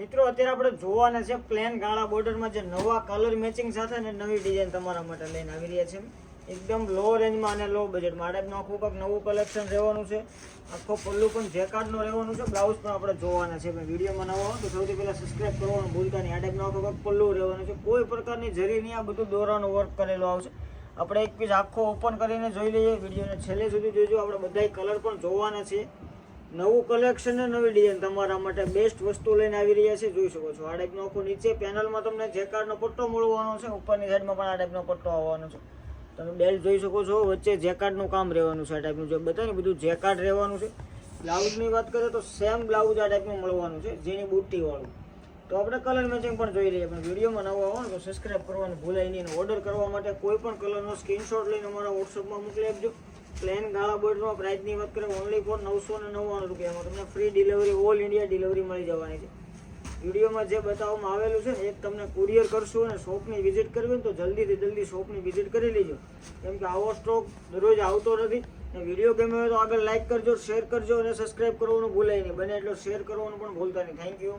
મિત્રો, અત્યારે આપણે જોવાના છે પ્લેન ગાળા બોર્ડરમાં જે નવા કલર મેચિંગ સાથે ને નવી ડિઝાઇન તમારા માટે લઈને આવી રહ્યા છે. એકદમ લો રેન્જમાં અને લો બજેટમાં આ ટાઈપનું આખું કંઈક નવું કલેક્શન રહેવાનું છે. આખો પલ્લું પણ જેકાર્ડનો રહેવાનું છે. બ્લાઉઝ પણ આપણે જોવાના છે. વિડીયોમાં નવો તો સૌથી પહેલાં સબસ્ક્રાઈબ કરવાનું, ભૂલતા નહીં. આ ટાઈપનું આખું કંઈક પલ્લુ રહેવાનું છે. કોઈ પ્રકારની જરી નહીં. આ બધું દોરાનું વર્ક કરેલું આવશે. આપણે એક પીસ આખો ઓપન કરીને જોઈ લઈએ. વિડીયોને છેલ્લે સુધી જોઈજો આપણે બધાય કલર પણ જોવાના છે. નવું કલેક્શન ને નવી ડિઝાઇન તમારા માટે બેસ્ટ વસ્તુ લઈને આવી રહ્યા છે, જોઈ શકો છો. આ ટાઈપનો આખું નીચે પેનલમાં તમને જેકાર્ડનો પટ્ટો મળવાનો છે, ઉપરની સાઈડમાં પણ આ ટાઈપનો પટ્ટો આવવાનો છે. તમે બેલ્ટ જોઈ શકો છો, વચ્ચે જેકાર્ડનું કામ રહેવાનું છે આ ટાઈપનું જે બતાવે બધું જેકાર્ડ રહેવાનું છે. બ્લાઉઝની વાત કરીએ તો સેમ બ્લાઉઝ આ ટાઈપનું મળવાનું છે, જેની બુટ્ટીવાળું તો આપણે કલર મેચિંગ પણ જોઈ લઈએ. પણ વિડીયોમાં નવા આવો તો સબસ્ક્રાઈબ કરવાનું ભૂલાય નહીં. ઓર્ડર કરવા માટે કોઈ પણ કલરનો સ્ક્રીનશોટ લઈને અમારા વોટ્સઅપમાં મોકલી આપજો. પ્લેન ગાળા બોર્ડનો પ્રાઇસની વાત કરીએ ઓનલી ફોર નવસો ને નવ્વાણું રૂપિયામાં. તમને free delivery all India delivery મળી જવાની છે. વિડીયોમાં જે બતાવવામાં આવેલું છે એક તમને કુરિયર કરશું અને શોપની વિઝિટ કરવી હોય તો જલ્દીથી જલ્દી શોપની વિઝિટ કરી લેજો. કેમ કે આવો સ્ટોક દરરોજ આવતો નથી. અને વીડિયો ગમે હોય તો આગળ લાઇક કરજો શેર કરજો અને સબસ્ક્રાઇબ કરવાનું ભૂલાય નહીં. બને એટલો શેર કરવાનું પણ ભૂલતા નહીં. Thank you